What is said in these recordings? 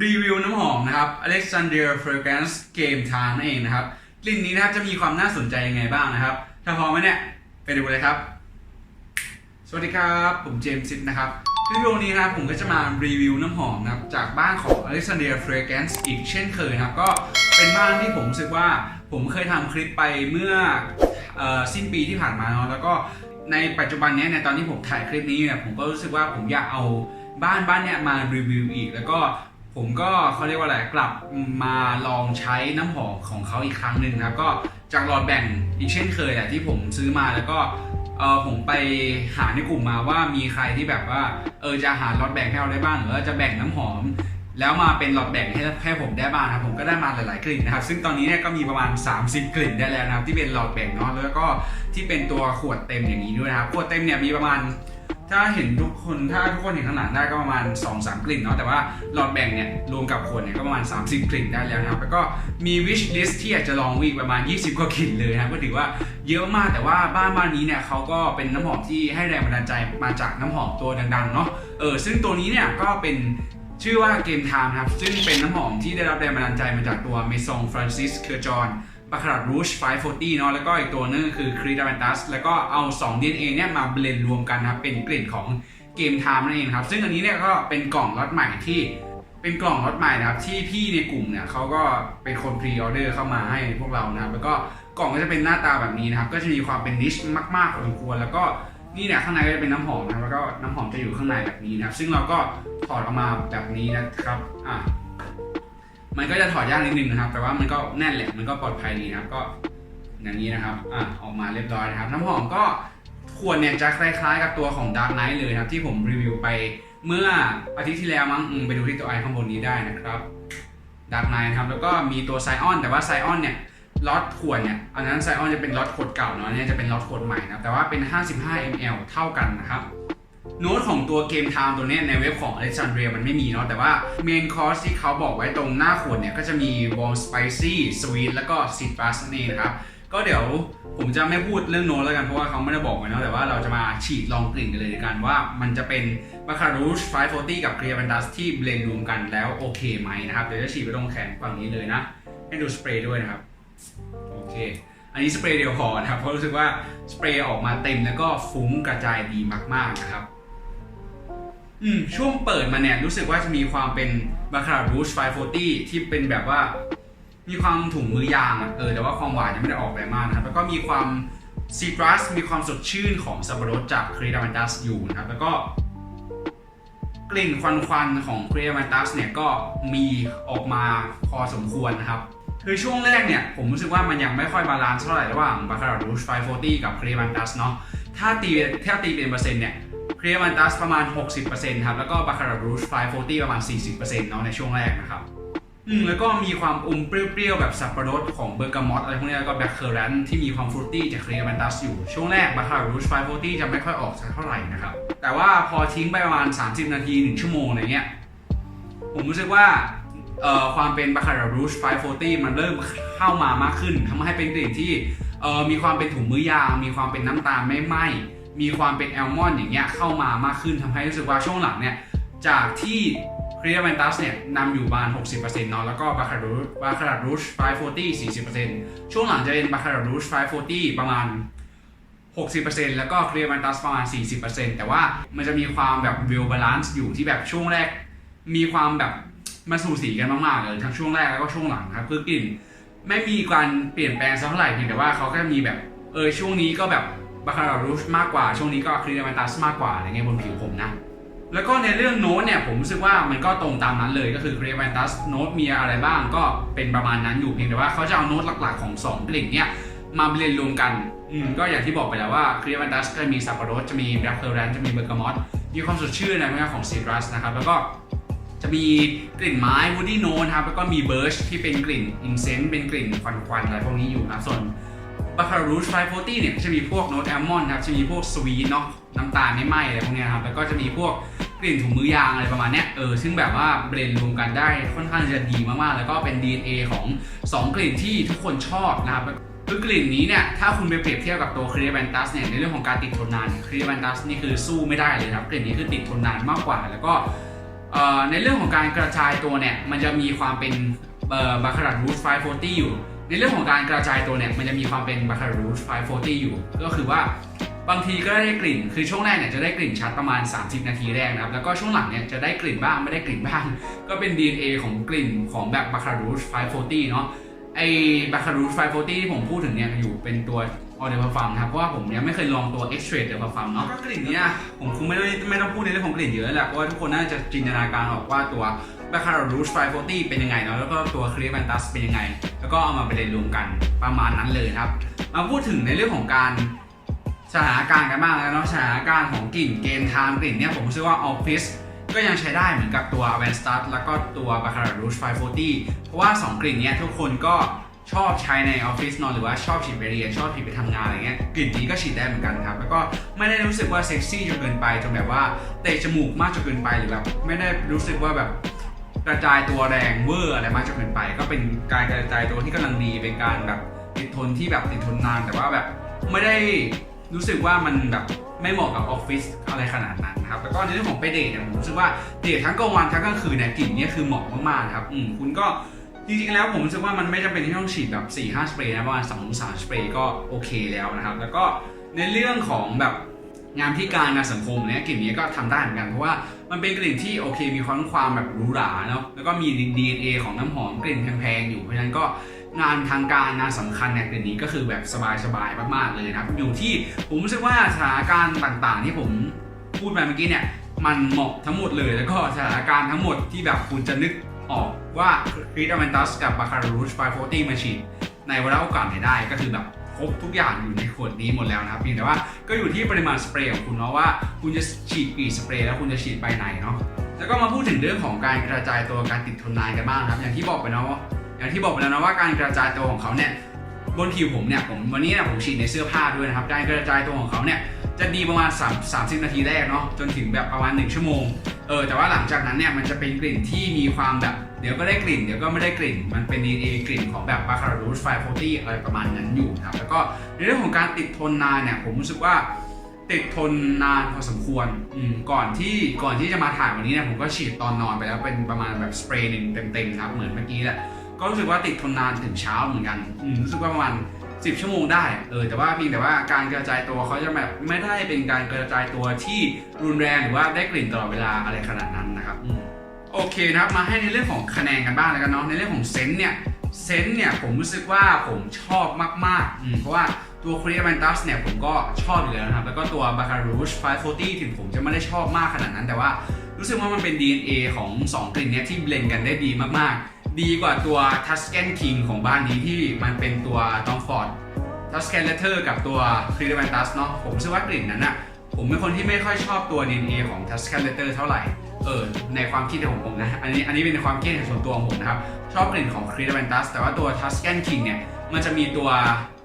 รีวิวน้ำหอมนะครับ Alexander Fragrance Game Time นั่นเองนะครับกลิ่นนี้นะครับจะมีความน่าสนใจยังไงบ้างนะครับ ถ้าพร้อมไหมเนี่ยไปดูเลยครับ สวัสดีครับ ผมเจมส์ซิดนะครับรีวิวนี้นะครับผมก็จะมารีวิวน้ำหอมนะครับจากบ้านของ Alexander Fragrance อีกเช่นเคยนะครับ ก็เป็นบ้านที่ผมรู้สึกว่าผมเคยทำคลิปไปเมื่ออสิ้นปีที่ผ่านมาเนาะแล้วก็ในปัจจุบันนี้ในตอนที่ผมถ่ายคลิปนี้เนี่ยผมก็รู้สึกว่าผมอยากเอาบ้านบ้านเนี้ยมารีวิวอีก แล้วก็ ผมก็เขาเรียกว่าอะไรกลับมาลองใช้น้ำหอมของเขาอีกครั้งหนึ่งครับก็จากหลอดแบ่งอีกเช่นเคยแหละที่ผมซื้อมาแล้วก็เออผมไปหาในกลุ่มมาว่ามีใครที่แบบว่าเออจะหาลอตแบ่งให้เราได้บ้างหรือว่าจะแบ่งน้ำหอม แล้วมาเป็นลอตแบ่งให้ให้ผมได้บ้างครับผมก็ได้มาหลาย ๆ กลิ่นนะครับซึ่งตอนนี้เนี่ยก็มีประมาณ 30 กลิ่นได้แล้วนะครับที่เป็นลอตแบ่งเนาะแล้วก็ที่เป็นตัวขวดเต็มอย่างนี้ด้วยนะครับขวดเต็มเนี่ยมีประมาณ ถ้าเห็นทุกคนถ้าทุกคนเห็นข้างหลังได้ก็ประมาณ 2-3 กลิ่นเนาะแต่ว่าหลอดแบ่งเนี่ยรวมกับขวดเนี่ยก็ประมาณ 30 กลิ่นได้แล้วนะครับแล้วก็มี wish list ที่อยากจะลองวีกประมาณ 20 กว่ากลิ่นเลยนะก็ถือว่าเยอะมากแต่ว่าบ้านบ้านนี้เนี่ยเขาก็เป็นน้ำหอมที่ให้แรงบันดาลใจมาจากน้ำหอมตัวดังๆเนาะเออซึ่งตัวนี้เนี่ยก็เป็นชื่อว่าเกมไทม์นะครับซึ่งเป็นน้ำหอมที่ได้รับแรงบันดาลใจมาจากตัว Maison Francis c u r j o n บาคาร์รูช540เนาะแล้วก็อีกตัวนึงคือครีดา v นตัสแล้วก็เอา 2 DNA เนี่ยมาเบลนรวมกันนะครับเป็นกลิ่นของเกมไทม์นั่นเองครับ ซึ่งอันนี้เนี่ยก็เป็นกล่องล็อตใหม่ที่เป็นกล่องล็อตใหม่นะครับที่พี่ในกลุ่มเนี่ยเขาก็เป็นคนพรีออเดอร์เข้ามาให้พวกเรานะครับแล้วก็กล่องก็จะเป็นหน้าตาแบบนี้นะครับ ก็จะมีความเป็นนิชมากๆพอสมควร แล้วก็นี่เนี่ยข้างในก็จะเป็นน้ำหอมนะแล้วก็น้ำหอมจะอยู่ข้างในแบบนี้นะครับ ซึ่งเราก็ถอดออกมาแบบนี้นะครับอะ มันก็จะถอดยากนิดนึงนะครับ แต่ว่ามันก็แน่นแหละมันก็ปลอดภัยดีนะครับก็อย่างนี้นะครับอะออกมาเรียบร้อยนะครับ น้ำหอมก็ขวดเนี่ยจะคล้ายๆ กับตัวของ Dark Knight เลยนะครับ ที่ผมรีวิวไปเมื่ออาทิตย์ที่แล้วมั้งอืมไปดูที่ตัวไอข้างบนนี้ได้นะครับ Dark Knight นครับแล้วก็มีตัวไซออนแต่ว่าไซออนเนี่ยล็อตขวดเนี่ยอันนั้นไซออนจะเป็นล็อตขวดเก่าเนาะอันนี้จะเป็นล็อตขวดใหม่นะแต่ว่าเป็น 55 ml เท่ากันนะครับ โน้ตของตัวเกมไทม์ตัวเนี้ยในเว็บของ Alexandria มันไม่มีเนาะแต่ว่าเมนคอร์สที่เขาบอกไว้ตรงหน้าขวดเนี่ย ก็จะมี warm spicy sweet แล้วก็ citrus นั่นเองนะครับ ก็เดี๋ยวผมจะไม่พูดเรื่องโน้ตแล้วกัน เพราะว่าเขาไม่ได้บอกไว้เนาะแต่ว่าเราจะมาฉีดลองกลิ่นกันเลยกันว่ามันจะเป็น Baccarat 540 กับ Clear Vandas ที่เบลนด์รวมกันแล้วโอเคไหมนะครับ เดี๋ยวจะฉีดไปตรงแขนฝั่งนี้เลยนะ ให้ดูสเปรย์ด้วยนะครับโอเค อันนี้สเปรย์เดียวพอนะครับเพราะรู้สึกว่าสเปรย์ออกมาเต็มแล้วก็ฟุ้งกระจายดีมาก ๆนะครับอืมช่วงเปิดมาเนี่ยรู้สึกว่าจะมีความเป็นบาคาร์รูช540 ที่เป็นแบบว่า มีความถุงมือยางอะเออแต่ว่าความหวานยังไม่ได้ออกไปมากนะครับแล้วก็มีความซีตรัสมีความสดชื่นของสับปะรดจากครีดามันดัสอยู่นะครับแล้วก็กลิ่นควันควันๆของครีดามันดัสเนี่ยก็มีออกมาพอสมควรนะครับ คือช่วงแรกเนี่ย ผมรู้สึกว่ามันยังไม่ค่อยบาลานซ์เท่าไหร่ระหว่างบาคาร์รูช540 กับครีดามันดัสเนาะถ้าตีถ้าตีเป็นเปอร์เซ็นต์เนี่ยเคลียร์มันตัสประมาณ 60%ครับ แล้วก็บาคารารูช540 ประมาณ 40%เนาะในช่วงแรกนะครับอืมแล้วก็มีความอมเปรี้ยวๆ แบบสับปะรดของเบอร์กามอตอะไรพวกนี้แล้วก็แบล็คเคอร์แรนที่มีความฟรุตตี้จากเคลียร์มันตัสอยู่ ช่วงแรกบาคารารูช540 จะไม่ค่อยออกสักเท่าไหร่นะครับ แต่ว่าพอทิ้งไปประมาณ 30 นาที 1 ชั่วโมงอะไรเงี้ยผมรู้สึกว่า ความเป็นบาคารารูช540 มันเริ่มเข้ามามากขึ้นทำให้เป็นกลิ่นที่มีความเป็นถุงมือยาง มีความเป็นน้ำตาลไม่ไหม้มีความเป็นแอลมอนด์อย่างเงี้ยเข้ามามากขึ้นทำให้รู้สึกว่าช่วงหลังเนี่ยจากที่ครีเอมันตัสเนี่ยนำอยู่ประมาณ 60%เนาะแล้วก็บาคารูบาคารารูช540 40%ช่วงหลังจะเป็นบาคารารูช540 ประมาณ 60%แล้วก็ครีเอมันตัสประมาณ 40%แต่ว่ามันจะมีความแบบวิวบาลานซ์อยู่ที่แบบช่วงแรก มีความแบบ มาสูสีกันมากๆเลยทั้งช่วงแรกแล้วก็ช่วงหลังครับคือกลิ่นไม่มีการเปลี่ยนแปลงสักเท่าไหร่เพียงแต่ว่าเขาแค่มีแบบเออช่วงนี้ก็แบบบาคารารูชมากกว่า ช่วงนี้ก็ครีเอมันตัสมากกว่าอะไรเงี้ยบนผิวผมนะ แล้วก็ในเรื่องโน้ตเนี่ยผมรู้สึกว่ามันก็ตรงตามนั้นเลยก็คือครีเอมันตัสโน้ตมีอะไรบ้างก็เป็นประมาณนั้นอยู่เพียงแต่ว่าเขาจะเอาโน้ตหลักๆของ2กลิ่นเนี่ยมาเบลนด์รวมกันอืมก็อย่างที่บอกไปแล้วว่าครีเอมันตัสก็จะมีสับปะรดจะมีแบล็คเคอร์แรนจะมีเบอร์กามอตมีความสดชื่นในเรื่องของซีตรัสนะครับแล้วก็ จะมีกลิ่นไม้วูดดี้โนนะครับแล้วก็มีเบิร์ชที่เป็นกลิ่นอินเซนต์เป็นกลิ่นควันๆอะไรพวกนี้อยู่นะครับส่วนบาคารูชไฟโฟตี้เนี่ยจะมีพวกโน้ตแอลมอนด์ครับจะมีพวกสวีทเนาะน้ำตาลไม่ไหม้อะไรพวกเนี้ยครับแล้วก็จะมีพวกกลิ่นถุงมือยางอะไรประมาณนี้เออซึ่งแบบว่าเบรนด์รวมกันได้ค่อนข้างจะดีมากๆ แล้วก็เป็น DNA ของ 2 กลิ่นที่ทุกคนชอบนะครับคือกลิ่นนี้เนี่ยถ้าคุณไปเปรียบเทียบกับตัว Clear Vantas เนี่ยในเรื่องของการติดทนนาน Clear Vantas นี่คือสู้ไม่ได้เลยครับกลิ่นนี้คือติดทนนานมากกว่า แล้วก็ ในเรื่องของการกระจายตัวเนี่ยมันจะมีความเป็นบาคารารูท540 อยู่ ในเรื่องของการกระจายตัวเนี่ยมันจะมีความเป็นบาคารารูท540 อยู่ ก็คือว่าบางทีก็ได้กลิ่น คือช่วงแรกเนี่ยจะได้กลิ่นชัดประมาณ 30 นาทีแรกนะครับ แล้วก็ช่วงหลังเนี่ยจะได้กลิ่นบ้างไม่ได้กลิ่นบ้าง ก็เป็น DNA ของกลิ่นของแบบบาคารารูท540 เนาะ ไอ้บาคารูท540 ที่ผมพูดถึงเนี่ยอยู่เป็นตัว ออเดอร์พาฟัมนะครับเพราะว่าผมยังไม่เคยลองตัว X Trade เดอร์พาฟัมเนาะก็กลิ่นเนี้ยผมคงไม่ได้ไม่ต้องพูดในเรื่องของกลิ่นเยอะแหละเพราะว่าทุกคนน่าจะจินตนาการออกว่าตัวบาคารูท540เป็นยังไงเนาะแล้วก็ตัวคลีแมนตัสเป็นยังไง แล้วก็เอามาไปเรียนรวมกันประมาณนั้นเลยครับ มาพูดถึงในเรื่องของการสถานการณ์กันบ้างแล้วเนาะสถานการณ์ของกลิ่นเกณฑ์ทม์กลิ่นเนี่ยผมรู้สึกว่าออฟฟิศก็ยังใช้ได้เหมือนกับตัว v a n s t a r แล้วก็ตัว Baccarat Rouge 540 เพราะว่า 2 กลิ่นเนี้ยทุกคนก็ ชอบใช้ในออฟฟิศนอนหรือว่าชอบฉีดไปเรียนชอบฉีดไปทำงานอะไรเงี้ยกลิ่นนี้ก็ฉีดได้เหมือนกันครับ แล้วก็ไม่ได้รู้สึกว่าเซ็กซี่จนเกินไปจนแบบว่าเตะจมูกมากจนเกินไปหรือแบบไม่ได้รู้สึกว่าแบบกระจายตัวแรงเวอร์อะไรมากจนเกินไป ก็เป็นการกระจายตัวที่กำลังดีเป็นการแบบติดทนที่แบบติดทนนานแต่ว่าแบบไม่ได้รู้สึกว่ามันแบบไม่เหมาะกับออฟฟิศอะไรขนาดนั้นครับแล้วก็ในเรื่องของไปเดทเนี่ยผมรู้สึกว่าเดททั้งกลางวันทั้งกลางคืนเนี่ยกลิ่นเนี้คือเหมาะมากๆนะครับอืมคุณก็ จริงๆแล้วผมรู้สึกว่ามันไม่จำเป็นที่ต้องฉีดแบบ4ี่ห้าสเปรย์นะประมาณสองสามสเปรย์ก็โอเคแล้วนะครับ แล้วก็ในเรื่องของแบบงานที่การงานสังคมเนี่ยกลิ่นนี้ก็ทำได้เหมือนกันเพราะว่ามันเป็นกลิ่นที่โอเคมีความความแบบหรูหราเนาะแล้วก็มี DNA ของน้ำหอมกลิ่นแพงๆอยู่เพราะฉะนั้นก็งานทางการงานสำคัญเนี่ยกลิ่นนี้ก็คือแบบสบายๆมากๆเลยนะครับอยู่ที่ผมรู้สึกว่าสถานการณ์ต่างๆ ที่ผมพูดไปเมื่อกี้เนี่ยมันเหมาะทั้งหมดเลยแล้วก็สถานการณ์ทั้งหมดที่แบบคุณจะนึก ออกว่าคริสอเมนตัสกับบาคารูช540มาฉีดในเวลาโอกาสไหนได้ก็คือแบบครบทุกอย่างอยู่ในขวดนี้หมดแล้วนะครับเพียงแต่ว่าก็อยู่ที่ปริมาณสเปรย์ของคุณเนาะว่าคุณจะฉีดกี่สเปรย์แล้วคุณจะฉีดไปไหนเนาะแล้วก็มาพูดถึงเรื่องของการกระจายตัวการติดทนนานกันบ้างครับ อย่างที่บอกไปเนาะว่าอย่างที่บอกไปแล้วนะว่าการกระจายตัวของเขาเนี่ย บนผิวผมเนี่ยผมวันนี้เนี่ยผมฉีดในเสื้อผ้าด้วยนะครับการกระจายตัวของเขาเนี่ยจะดีประมาณ3 30 นาทีแรกเนาะจนถึงแบบประมาณ 1 ชั่วโมงเออแต่ว่าหลังจากนั้นเนี่ยมันจะเป็นกลิ่นที่มีความแบบเดี๋ยวก็ได้กลิ่นเดี๋ยวก็ไม่ได้กลิ่น มันเป็น DNA กลิ่นของแบบ Baccarat Rouge 540อะไรประมาณนั้นอยู่นะครับแล้วก็ในเรื่องของการติดทนนานเนี่ยผมรู้สึกว่าติดทนนานพอสมควรอืมก่อนที่ก่อนที่จะมาถ่ายวันนี้เนี่ยผมก็ฉีดตอนนอนไปแล้วเป็นประมาณแบบสเปรย์หนึ่งเต็มๆครับเหมือนเมื่อกี้แหละ ก็รู้สึกว่าติดทนนานถึงเช้าเหมือนกันอืมรู้สึกว่าประมาณ10ชั่วโมงได้เออแต่ว่าเพียงแต่ว่าการกระจายตัวเขาจะแบบไม่ได้เป็นการกระจายตัวที่รุนแรงหรือว่าได้กลิ่นตลอดเวลาอะไรขนาดนั้นนะครับอืมโอเคนะครับมาให้ในเรื่องของคะแนนกันบ้างแล้วกันเนาะในเรื่องของเซนต์เนี่ยเซนต์เนี่ยผมรู้สึกว่าผมชอบมากๆอืมเพราะว่าตัวครีเอ m นตัสเนี่ยผมก็ชอบอยู่แล้วนะครับ แล้วก็ตัวบาคารูช540 ถึงผมจะไม่ได้ชอบมากขนาดนั้น แต่ว่ารู้สึกว่ามันเป็น DNA ของ 2 กลิ่นเนี้ยที่เบลนกันได้ดีมากๆ ดีกว่าตัว Tuscan King ของบ้านนี้ที่มันเป็นตัว Tom Ford Tuscan Leather กับตัว c r e e v a n t u s เนาะผมรู้สึกว่ากลิ่นนั้นอะผมเป็นคนที่ไม่ค่อยชอบตัว DNA ของ Tuscan Leather เท่าไหร่เออในความคิดของผมนะ อันนี้อันนี้เป็นความคิดเห็นส่วนตัวของผมนะครับ ชอบกลิ่นของ c r e e v a n t u s แต่ว่าตัว Tuscan King เนี่ยมันจะมีตัว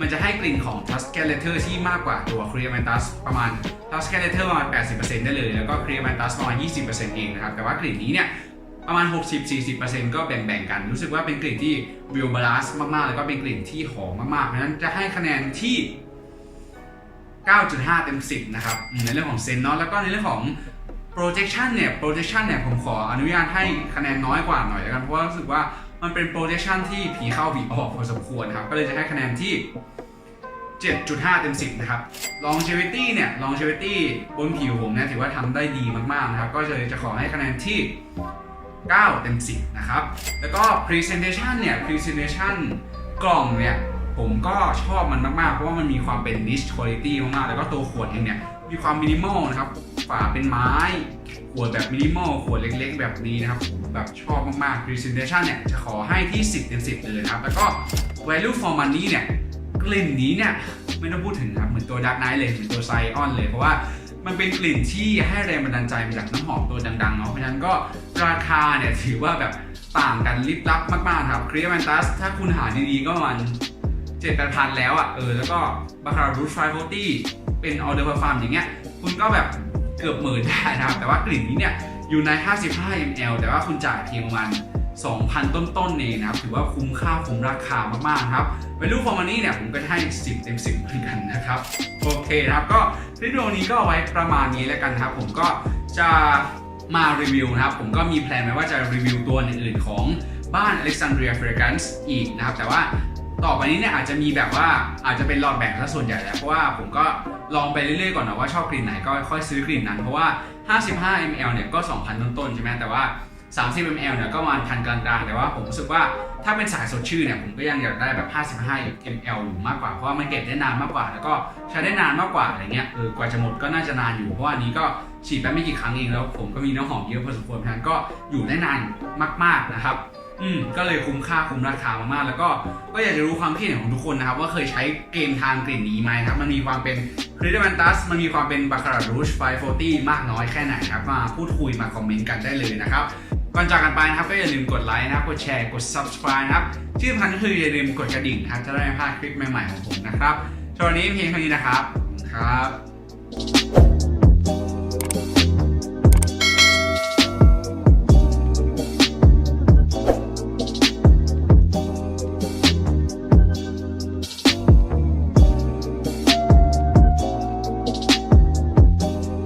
มันจะให้กลิ่นของ Tuscan Leather ที่มากกว่าตัว c r e e v a n t u s ประมาณ Tuscan Leather ประมาณ 80%ได้เลย แล้วก็ c r e e v a n t u s ประมาณ 20%เองนะครับแต่ว่ากลิ่นนี้เนี่ย ประมาณ 60-40%ก็แบ่งๆกัน รู้สึกว่าเป็นกลิ่นที่วิวบาลานซ์มากๆ แล้วก็เป็นกลิ่นที่หอมมากๆเพราะฉะนั้นจะให้คะแนนที่ 9.5 เต็ม 10 นะครับ ในเรื่องของเซนเนาะแล้วก็ในเรื่องของ projection เนี่ย projection เนี่ย ผมขออนุญาตให้คะแนนน้อยกว่าหน่อยแล้วกัน เพราะว่ารู้สึกว่ามันเป็น projection ที่ผีเข้าผีออกพอสมควรครับ ก็เลยจะให้คะแนนที่ 7.5 เต็ม 10 นะครับ longevity เนี่ย longevity บนผิวผมเนี่ยถือว่าทำได้ดีมากๆ นะครับ ก็เลยจะขอให้คะแนนที่ 9 เต็ม 10 นะครับ แล้วก็ presentation เนี่ย presentation กล่องเนี่ย ผมก็ชอบมันมาก ๆ เพราะว่ามันมีความเป็น niche quality มาก ๆ แล้วก็ตัวขวดเองเนี่ย มีความมินิมอลนะครับฝาเป็นไม้ ขวดแบบมินิมอลขวดเล็ก ๆ แบบนี้นะครับแบบชอบมาก ๆ presentation เนี่ย จะขอให้ที่ 10 เต็ม 10 เลยครับ แล้วก็ value for money เนี่ย กลิ่นนี้เนี่ย ไม่ต้องพูดถึงครับ เหมือนตัว Dark Knight เลย เหมือนตัวไซออนเลย เพราะว่า มันเป็นกลิ่นที่ให้แรงบันดาลใจมาจากน้ำหอมตัวดังๆเนาะเพราะฉะนั้นก็ราคาเนี่ยถือว่าแบบต่างกันลิบลับมากๆครับ c r e a m a n t u s ถ้าคุณหาดีๆก็ประมาณเจ็ดแปดพันแล้วอะเออแล้วก็บาคารารูช540เป็นออเดอร์พาฟาร์มอย่างเงี้ยคุณก็แบบเกือบหมื่นได้นะครับแต่ว่ากลิ่นนี้เนี่ยอยู่ใน 55 ml แต่ว่าคุณจ่ายเพียงประมาณ 2,000 ต้นๆเองนะครับ ถือว่าคุ้มค่าคุ้มราคามากๆครับ value for money เนี่ยผมก็ให้ 10 เต็ม 10 เหมือนกันนะครับ โอเคนะครับ ก็คลิปวิดีโอนี้ก็เอาไว้ประมาณนี้แล้วกันครับ ผมก็จะมารีวิวนะครับ ผมก็มีแพลนไว้ว่าจะรีวิวตัวอื่นๆของบ้าน Alexandria Fragrance อีกนะครับ แต่ว่าต่อไปนี้เนี่ยอาจจะมีแบบว่าอาจจะเป็นหลอดแบ่งซะส่วนใหญ่แหละเพราะว่าผมก็ลองไปเรื่อยๆก่อนนะว่าชอบกลิ่นไหนก็ค่อยซื้อกลิ่นนั้น เพราะว่า 55 ml เนี่ยก็ 2,000 ต้นๆใช่ไหมแต่ว่า 30 ml เนี่ยก็มาณพันกลางๆ แต่ว่าผมรู้สึกว่าถ้าเป็นสายสดชื่นเนี่ยผมก็ยังอยากได้แบบ 55 ml อยู่มากกว่า เพราะว่ามันเก็บได้นานมากกว่า แล้วก็ใช้ได้นานมากกว่าอะไรเงี้ยเออกว่าจะหมดก็น่าจะนานอยู่ เพราะว่านี้ก็ฉีดไปไม่กี่ครั้งเองแล้ว ผมก็มีน้ำหอมเยอะพอสมควรเพราะนั้นก็อยู่ได้นานมากๆนะครับอืมก็เลยคุ้มค่าคุ้มราคามากๆ แล้วก็ก็อยากจะรู้ความคิดเห็นของทุกคนนะครับ ว่าเคยใช้เกมทางกลิ่นนี้ไหมครับ มันมีความเป็นคริสตันตัสมันมีความเป็นบาคารารูชไฟโฟตี้มากน้อยแค่ไหนครับ มาพูดคุยมาคอมเมนต์กันได้เลยนะครับ ก่อนจากกันไปนะครับก็อย่าลืมกดไลค์นะครับกดแชร์กด subscribe นะครับที่สำคัญก็คืออย่าลืมกดกระดิ่งนะครับจะได้ไม่พลาดคลิปใหม่ๆของผมนะครับสำหรับวันนี้เพียงเท่านี้นะครับขอบคุณครับ